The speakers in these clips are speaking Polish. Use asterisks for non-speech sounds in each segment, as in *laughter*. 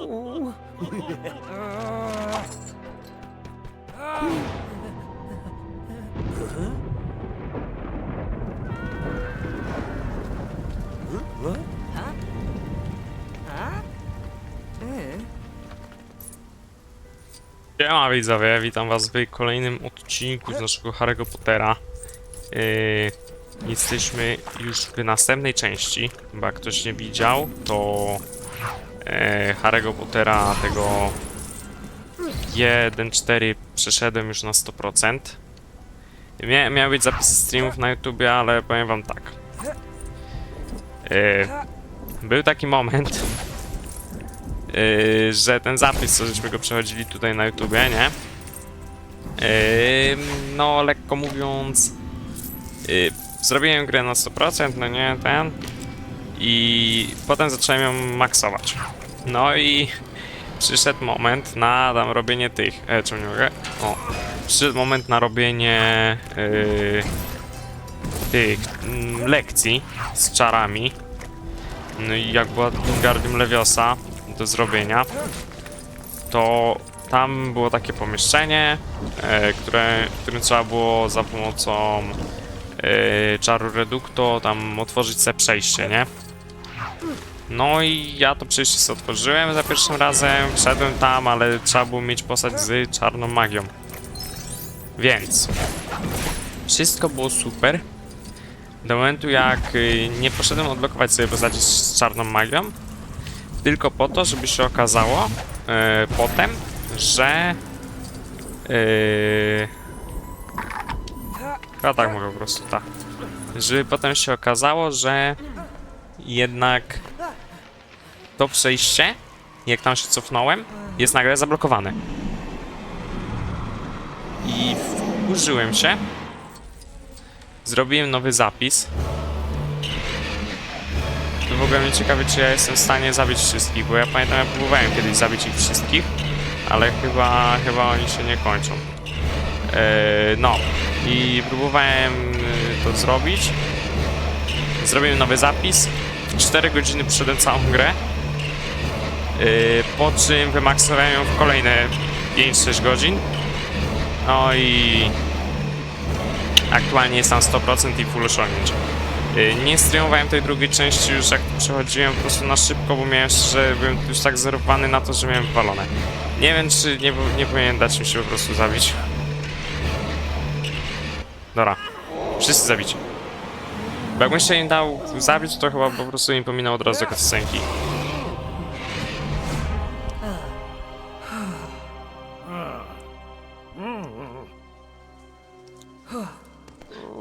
오. 아. Witam was w kolejnym odcinku z naszego Harry'ego Pottera. Yy, jesteśmy już w następnej części, jak ktoś nie widział, to yy, Harry'ego Pottera tego 1.4 przeszedłem już na 100%. Mia miały być zapisy streamów na YouTubie, ale powiem wam tak. Yy, był taki moment, Yy, że ten zapis, co żeśmy go przechodzili tutaj na YouTubie, nie? Yy, no, lekko mówiąc, yy, zrobiłem grę na 100%, no nie, ten. I potem zacząłem ją maksować. No i *laughs* przyszedł moment na tam robienie tych. E, czemu nie mogę? O, przyszedł moment na robienie yy, tych mm, lekcji z czarami. No i jak była Wingardium Leviosa do zrobienia, to tam było takie pomieszczenie, e, które, w którym trzeba było za pomocą e, czaru Reducto tam otworzyć sobie przejście, nie? No i ja to przejście sobie otworzyłem za pierwszym razem, wszedłem tam, ale trzeba było mieć postać z czarną magią. Więc wszystko było super. Do momentu jak y, nie poszedłem odblokować sobie postaci z czarną magią, tylko po to, żeby się okazało e, potem, że e, chyba tak mogę po prostu, tak. Żeby potem się okazało, że jednak to przejście, jak tam się cofnąłem, jest nagle zablokowane. I wkurzyłem się. Zrobiłem nowy zapis. W ogóle mnie ciekawi, czy ja jestem w stanie zabić wszystkich, bo ja pamiętam, ja próbowałem kiedyś zabić ich wszystkich, ale chyba, chyba oni się nie kończą. Eee, no, i próbowałem y, to zrobić. Zrobiłem nowy zapis. W 4 godziny przeszedłem całą grę. Eee, po czym wymaksowałem ją w kolejne 5-6 godzin. No i aktualnie jest tam 100% i full osiągnięć. Y, Nie streamowałem tej drugiej części już jak przechodziłem po prostu na szybko, bo miałem że byłem już tak zerowany na to, że miałem wywalone. Nie wiem, czy nie, nie powinien dać mi się po prostu zabić. Dobra. Wszyscy zabici. Bo jakbym się im dał zabić, to chyba po prostu im pominął od razu do cutscenki.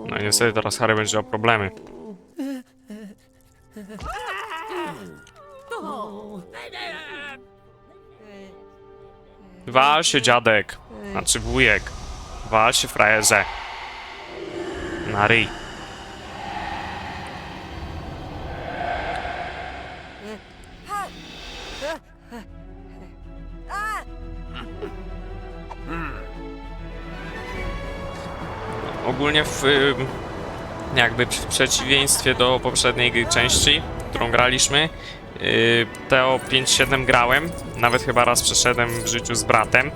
No i niestety teraz Harry będzie miał problemy. Wal się dziadek, znaczy wujek. Wal się frajerze. Na ryj. Ogólnie w jakby w przeciwieństwie do poprzedniej części, którą graliśmy, y, Teo 5-7 grałem, nawet chyba raz przeszedłem w życiu z bratem, y,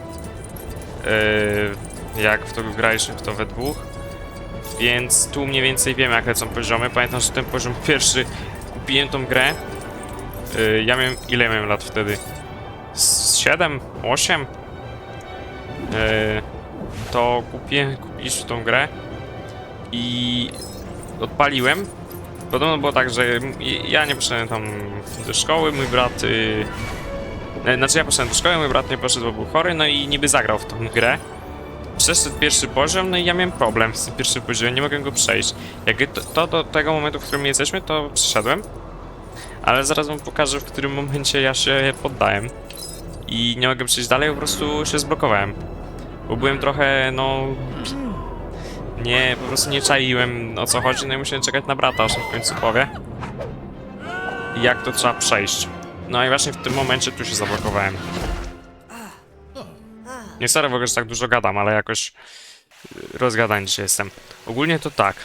jak w to graliśmy to we dwóch, więc tu mniej więcej wiem jak lecą poziomy, pamiętam, że ten poziom *laughs* pierwszy kupiłem tą grę, y, ja miałem, ile miałem lat wtedy? Z 7? 8? Y, to kupiłem, kupiliśmy tą grę i odpaliłem. Podobno było tak, że ja nie poszedłem tam do szkoły, mój brat. Yy, znaczy ja poszedłem do szkoły, mój brat nie poszedł, bo był chory, no i niby zagrał w tą grę. Przeszedł pierwszy poziom, no i ja miałem problem z tym pierwszym poziomem, nie mogłem go przejść. Jak to, to do tego momentu, w którym jesteśmy, to przeszedłem. Ale zaraz wam pokażę, w którym momencie ja się poddałem. I nie mogę przejść dalej, po prostu się zblokowałem. Bo byłem trochę, no... Nie, po prostu nie czaiłem o co chodzi, no i musiałem czekać na brata, aż on w końcu powie. Jak to trzeba przejść. No i właśnie w tym momencie tu się zablokowałem. Nie sorry w ogóle, że tak dużo gadam, ale jakoś y, rozgadany dzisiaj jestem. Ogólnie to tak.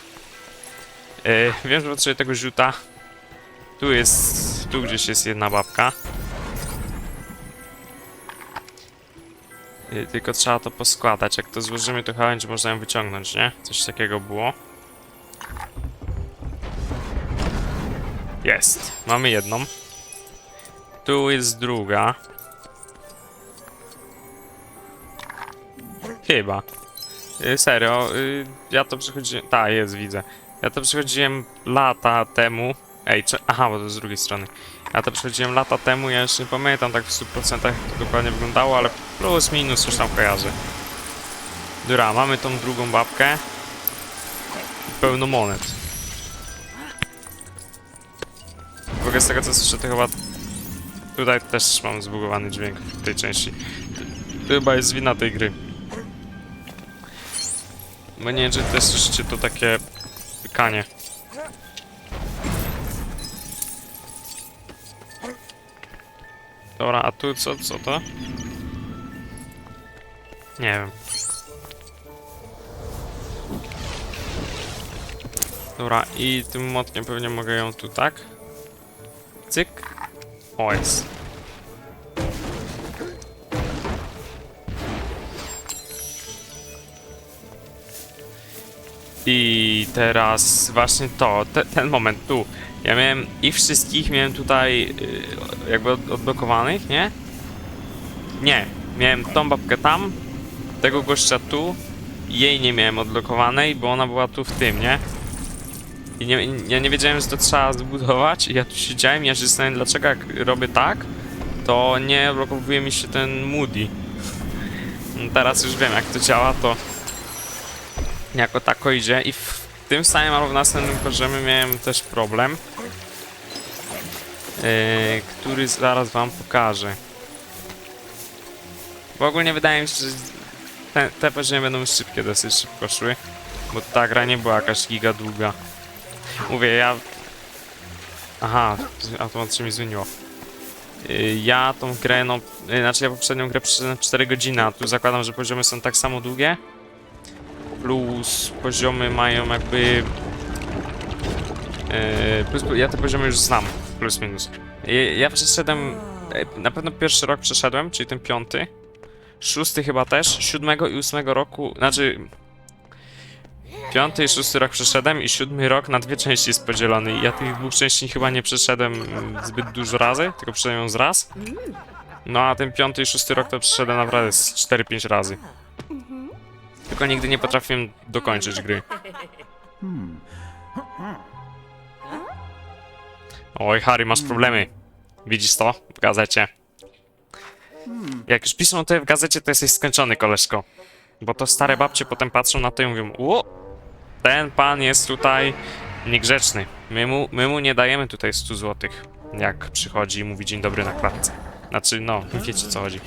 Yy, wiem, że potrzebuję tego rzuta. Tu jest, tu gdzieś jest jedna babka. Tylko trzeba to poskładać. Jak to złożymy, to chyba można ją wyciągnąć, nie? Coś takiego było. Jest. Mamy jedną. Tu jest druga. Chyba. Y, serio, y, ja to przechodziłem. Tak, jest, widzę. Ja to przechodziłem lata temu. Ej, czy... aha, bo to z drugiej strony. Ja to przechodziłem lata temu, ja już nie pamiętam tak w 100% jak to dokładnie wyglądało, ale plus minus coś tam kojarzę. Dobra, mamy tą drugą babkę. Pełno monet. W ogóle z tego co słyszę, to chyba tutaj też mam zbugowany dźwięk w tej części. To chyba jest wina tej gry. Bo nie wiem, czy też słyszycie to takie pykanie. Dobra, a tu co, co to? Nie wiem. Dobra, i tym motkiem pewnie mogę ją tu, tak? Cyk. O, jest. I teraz właśnie to, te, ten moment tu. Ja miałem ich wszystkich, miałem tutaj y, jakby od, odblokowanych, nie? Nie, miałem tą babkę tam, tego gościa tu, jej nie miałem odblokowanej, bo ona była tu w tym, nie? I nie, ja nie wiedziałem, że to trzeba zbudować i ja tu siedziałem ja się zastanawiam, dlaczego jak robię tak, to nie blokowuje mi się ten Moody. No Teraz już wiem, jak to działa, to jako tako idzie i tym samym albo w następnym poziomie miałem też problem, yy, który zaraz wam pokażę. Bo ogólnie wydaje mi się, że te, te poziomy będą szybkie, dosyć szybko szły, bo ta gra nie była jakaś giga długa. Mówię, ja... Aha, automat się mi zmieniło. Yy, Ja tą grę, no, yy, znaczy ja poprzednią grę przeszedłem 4 godziny, a tu zakładam, że poziomy są tak samo długie plus poziomy mają jakby... e, plus, ja te poziomy już znam, plus minus. Ja, przeszedłem, e, na pewno pierwszy rok przeszedłem, czyli ten piąty. Szósty chyba też, siódmego i ósmego roku, znaczy... Piąty i szósty rok przeszedłem i siódmy rok na dwie części jest podzielony. Ja tych dwóch części chyba nie przeszedłem zbyt dużo razy, tylko przeszedłem z raz. No a ten piąty i szósty rok to przeszedłem naprawdę z 4-5 razy. Tylko nigdy nie potrafiłem dokończyć gry. Oj, Harry, masz problemy. Widzisz to w gazecie? Jak już piszą to w gazecie, to jesteś skończony, koleżko. Bo to stare babcie potem patrzą na to i mówią o, ten pan jest tutaj niegrzeczny. My mu, my mu nie dajemy tutaj 100 złotych, jak przychodzi i mówi dzień dobry na klatce. Znaczy, no, wiecie co chodzi.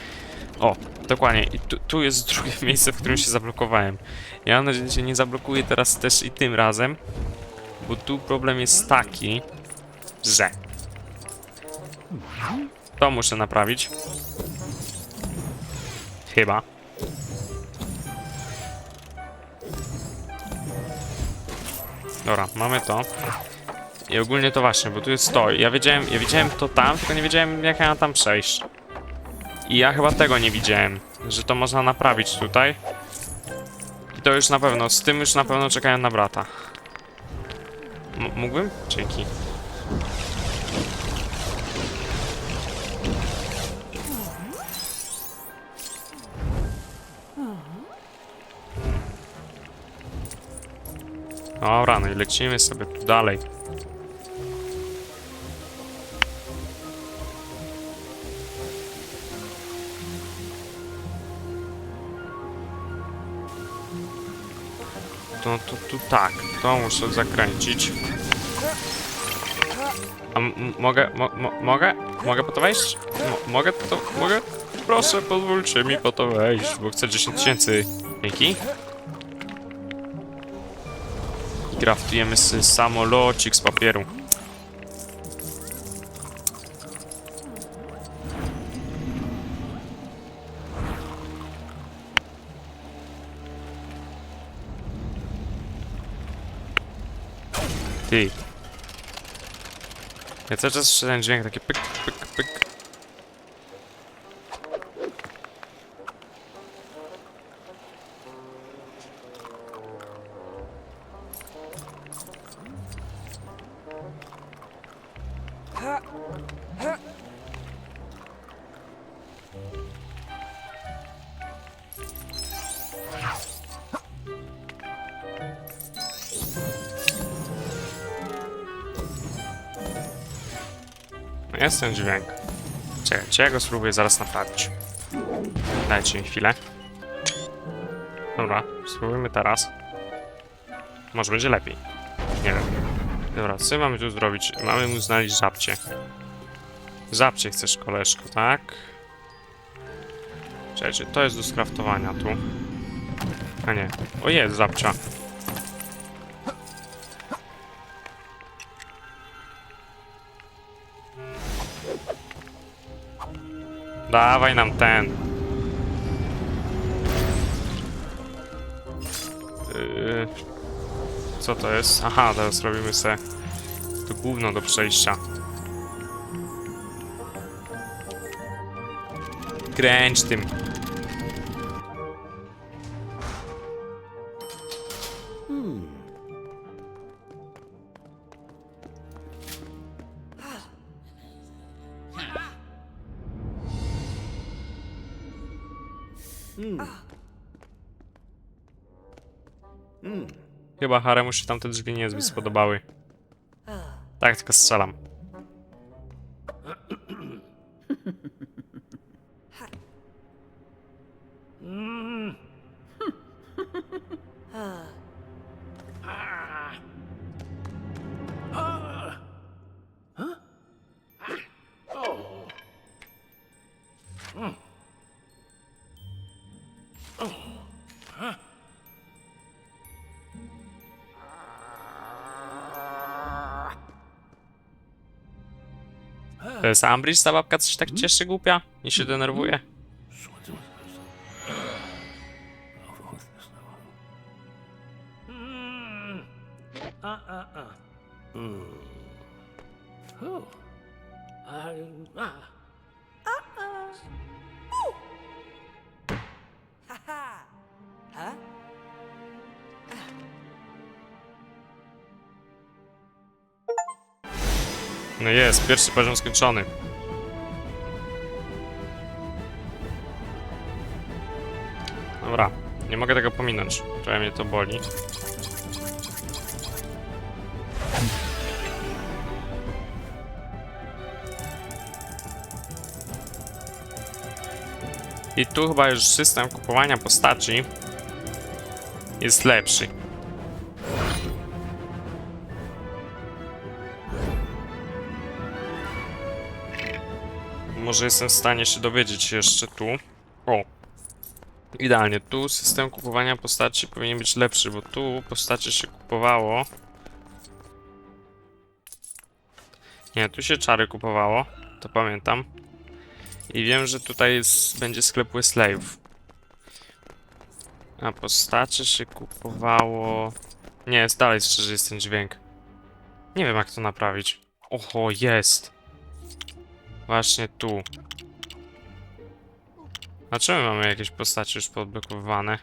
O, dokładnie. I tu, tu jest drugie *laughs* miejsce, w którym się zablokowałem. Ja mam nadzieję, że się nie zablokuję teraz też i tym razem, bo tu problem jest taki, że to muszę naprawić. Chyba. Dobra, mamy to. I ogólnie to właśnie, bo tu jest to. Ja wiedziałem, ja widziałem to tam, tylko nie wiedziałem jak ja tam przejść. I ja chyba tego nie widziałem, że to można naprawić tutaj. I to już na pewno, z tym już na pewno czekają na brata. M mógłbym? Dzięki. Dobra, no i lecimy sobie dalej. To, to tu tak, to muszę zakręcić. A mogę, mo mo mogę? Mogę po to wejść? Mo mogę to, mogę? Proszę, pozwólcie mi po to wejść, bo chcę 10 tysięcy. Dzięki. I kraftujemy samolocik z papieru. Ja cały czas ten dźwięk, taki pyk. Jest ten dźwięk. Czekajcie, ja go spróbuję zaraz naprawić. Dajcie mi chwilę. Dobra, spróbujmy teraz. Może będzie lepiej. Nie wiem. Dobra, co mamy tu zrobić? Mamy mu znaleźć żabcie. Żabcie chcesz, koleżko, tak? Czekajcie, to jest do skraftowania tu. A nie. O jest, żabcia. Dawaj nam ten. Yy, co to jest? Aha, teraz robimy se to gówno do przejścia. Kręć tym. Chyba Haremu się tamte drzwi niezbyt spodobały. Tak, tylko strzelam. *laughs* To jest Ambridge, ta babka coś tak cieszy głupia? I się denerwuje. No jest, pierwszy poziom skończony. Dobra, nie mogę tego pominąć. Trochę mnie to boli. I tu chyba już system kupowania postaci jest lepszy. Może jestem w stanie się dowiedzieć jeszcze tu. O! Idealnie, tu system kupowania postaci powinien być lepszy, bo tu postacie się kupowało. Nie, tu się czary kupowało, to pamiętam. I wiem, że tutaj jest, będzie sklep Westlave'ów. A postacie się kupowało... Nie, jest dalej szczerze jest ten dźwięk. Nie wiem jak to naprawić. Oho, jest! Właśnie tu. A czemu mamy jakieś postacie już podblokowane?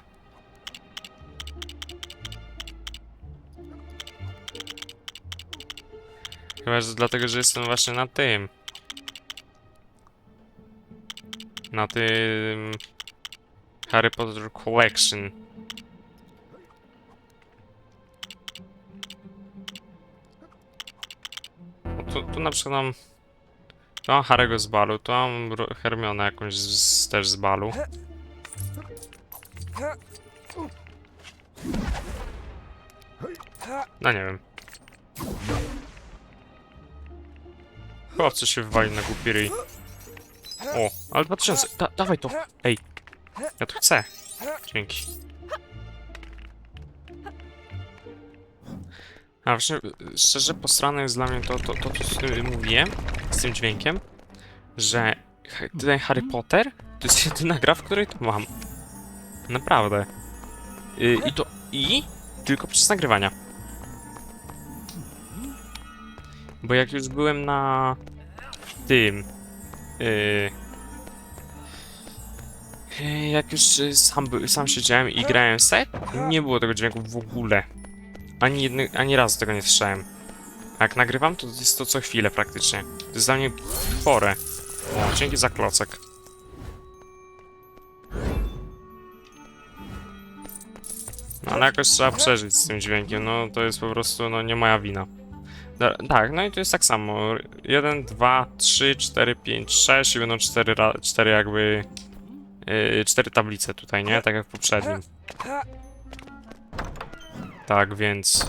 Chyba, że dlatego, że jestem właśnie na tym. Na tym... Harry Potter Collection. No tu, tu na przykład mam... Tu mam Harry'ego z balu, tu mam Hermionę jakąś z, też z balu. No nie wiem. Chłopcy się wywali na głupi ryj. O, ale 2000, da, dawaj to. Ej, ja to chcę. Dzięki. A właśnie, y, szczerze posrane jest dla mnie to, to, to, to co mówiłem, z tym dźwiękiem, że ten Harry Potter to jest jedyna gra, w której to mam. Naprawdę. Y, I to i tylko przez nagrywania. Bo jak już byłem na tym. Yy, yy, jak już y, sam, sam siedziałem i grałem set, nie było tego dźwięku w ogóle. Ani, jedny, ani razu tego nie słyszałem. Jak nagrywam, to jest to co chwilę praktycznie. To jest dla mnie chore. O, dzięki za klocek. No, ale jakoś trzeba przeżyć z tym dźwiękiem, no to jest po prostu, no nie moja wina. Da, tak, no i to jest tak samo. 1, 2, 3, 4, 5, 6 i będą 4, ra- 4 jakby... Yy, 4 tablice tutaj, nie? Tak jak w poprzednim. Tak, więc...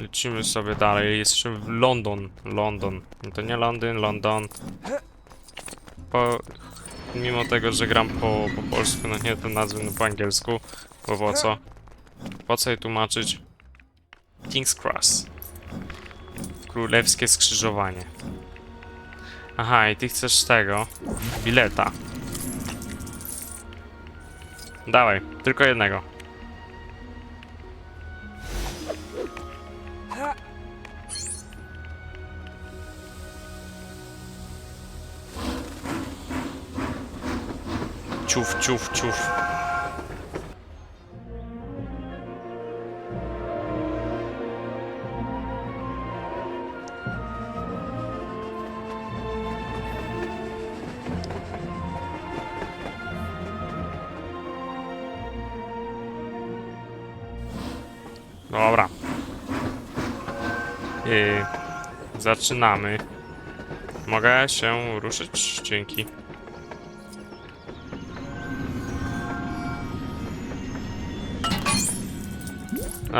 Lecimy sobie dalej. Jesteśmy w London. London. No to nie Londyn, London. Mimo tego, że gram po, po polsku, no nie te nazwy no po angielsku. Bo po co? Po co je tłumaczyć? King's Cross. Królewskie skrzyżowanie. Aha, i ty chcesz tego. Bileta. Dawaj, tylko jednego. Ciuf, ciuf, ciuf. Dobra. Yy, zaczynamy. Mogę się ruszyć? Dzięki.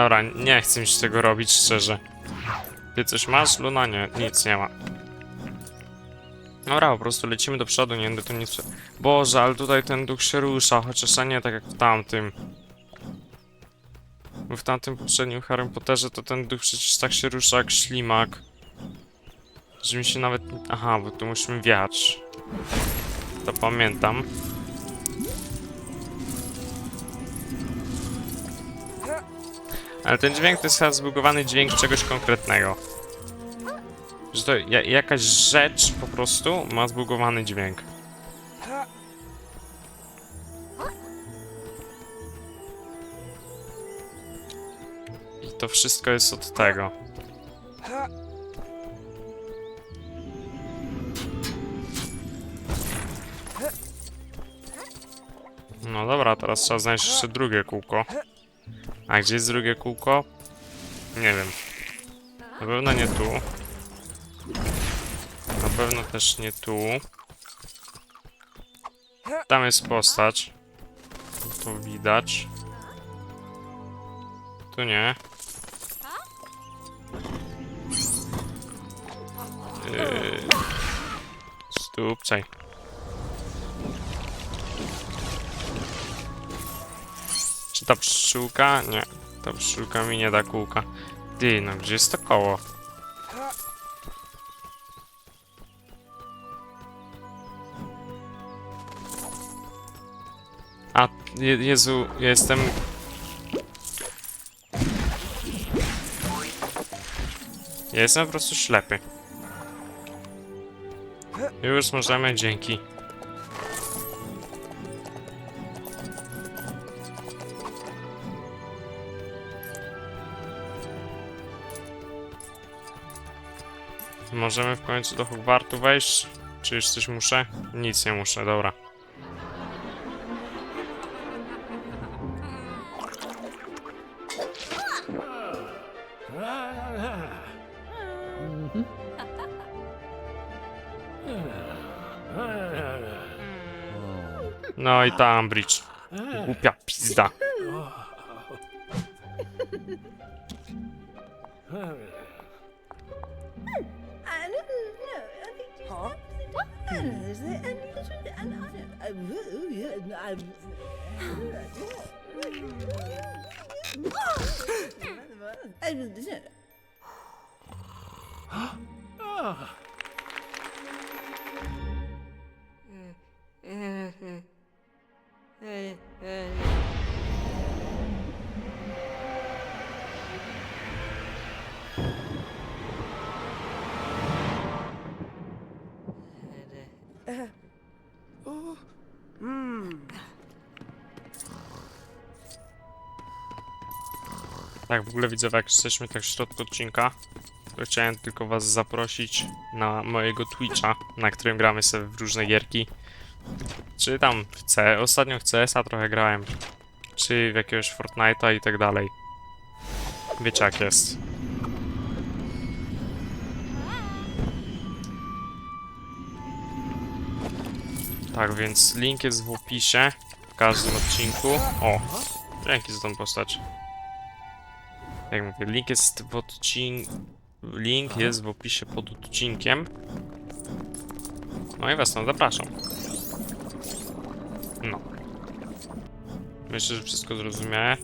Dobra, nie chcę mi się tego robić, szczerze. Ty coś masz, Luna? Nie, nic nie ma. Dobra, po prostu lecimy do przodu, nie będę tu nic... Boże, ale tutaj ten duch się rusza, chociaż nie tak jak w tamtym. Bo w tamtym poprzednim Harry Potterze to ten duch przecież tak się rusza jak ślimak. Że mi się nawet... Aha, bo tu musimy wjechać. To pamiętam. Ale ten dźwięk to jest chyba zbugowany dźwięk czegoś konkretnego. Że to ja, jakaś rzecz po prostu ma zbugowany dźwięk. I to wszystko jest od tego. No dobra, teraz trzeba znaleźć jeszcze drugie kółko. A gdzie jest drugie kółko? Nie wiem. Na pewno nie tu. Na pewno też nie tu. Tam jest postać. To widać. Tu nie. Yy... Stupcaj. Ta pszczółka? Nie. Ta pszczółka mi nie da kółka. Ty, no gdzie jest to koło? A, Je Jezu, ja jestem... Ja jestem po prostu ślepy. Już możemy, dzięki. Możemy w końcu do Hogwartu wejść? Czy już coś muszę? Nic nie muszę, dobra. No i ta Umbridge. Głupia pizda. Tak, w ogóle widzę, jak jesteśmy tak w środku odcinka, to chciałem tylko was zaprosić na mojego Twitcha, na którym gramy sobie w różne gierki. Czy tam w C, ostatnio w CS-a trochę grałem, czy w jakiegoś Fortnite'a i tak dalej. Wiecie jak jest. Tak, więc link jest w opisie w każdym odcinku. O, dzięki za tą postać. Jak mówię, link jest w odcinku. Link jest w opisie pod odcinkiem. No i was tam zapraszam. No. Myślę, że wszystko zrozumiałe.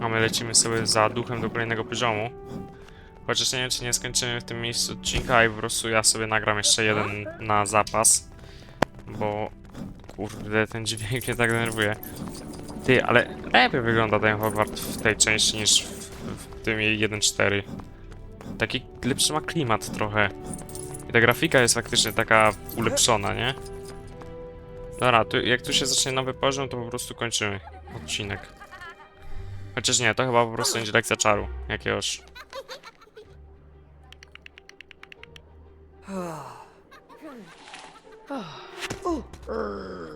A my lecimy sobie za duchem do kolejnego poziomu. Chociaż nie wiem, czy nie skończymy w tym miejscu odcinka i po prostu ja sobie nagram jeszcze jeden na zapas. Bo... Kurde, ten dźwięk mnie tak denerwuje. Ty, ale lepiej wygląda ten Hogwart w tej części niż w, w tym jej 1.4. Taki lepszy ma klimat trochę. I ta grafika jest faktycznie taka ulepszona, nie? Dobra, tu, jak tu się zacznie nowy poziom, to po prostu kończymy odcinek. Chociaż nie, to chyba po prostu będzie lekcja czaru jakiegoś. *sighs*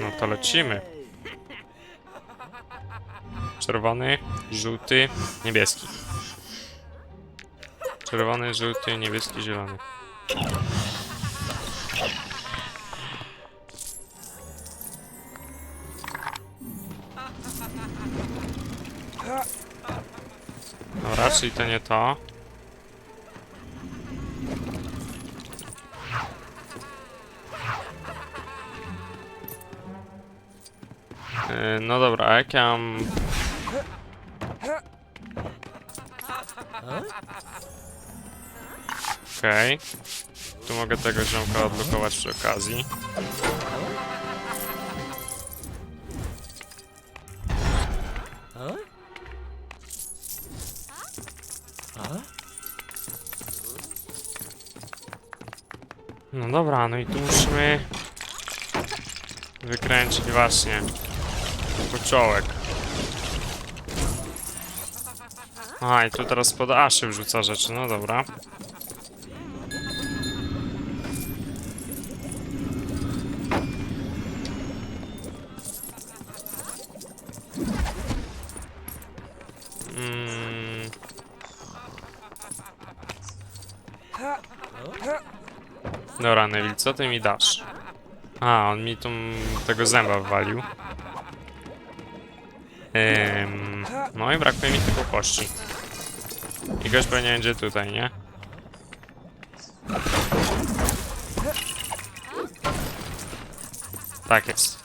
No to lecimy. Czerwony, żółty, niebieski. Czerwony, żółty, niebieski, zielony. No raczej to nie to. No dobra, a jak ja mam... Okej. Tu mogę tego ziomka odblokować przy okazji. No dobra, no i tu musimy wykręcić właśnie kociołek. A, i tu teraz pod A się wrzuca rzeczy, no dobra. Mm. Dobra, Neville, co ty mi dasz? A, on mi tu tego zęba wwalił. No i brakuje mi tylko kości. I gość pewnie będzie tutaj, nie? Tak jest.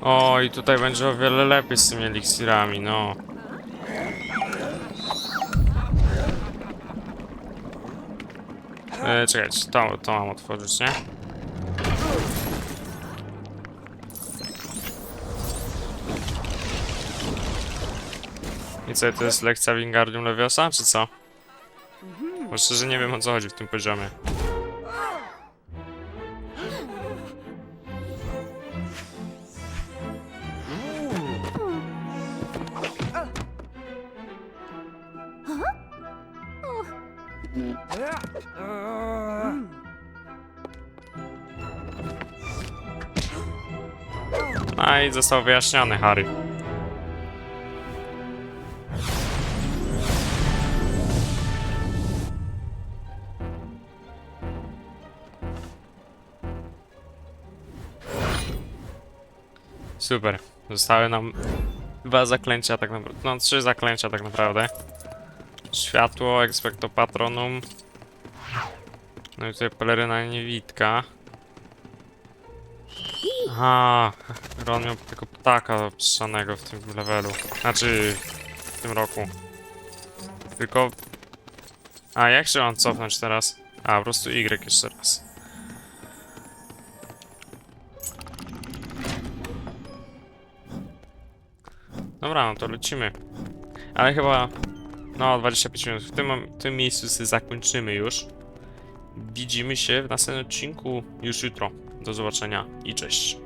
O, i tutaj będzie o wiele lepiej z tymi eliksirami, no. E, czekajcie, to, to mam otworzyć, nie? I co, to jest lekcja Wingardium Leviosa, czy co? Bo szczerze nie wiem o co chodzi w tym poziomie. A i został wyjaśniony Harry. Super. Zostały nam dwa zaklęcia tak naprawdę. No, trzy zaklęcia tak naprawdę. Światło, expecto patronum. No i tutaj peleryna niewidka. Aha, Ron miał tego ptaka opisanego w tym levelu. Znaczy, w tym roku. Tylko A jak się mam cofnąć teraz? A, po prostu Y jeszcze raz. Dobra, no to lecimy. Ale chyba... No, 25 minut. W tym, w tym miejscu sobie zakończymy już. Widzimy się w następnym odcinku już jutro. Do zobaczenia i cześć.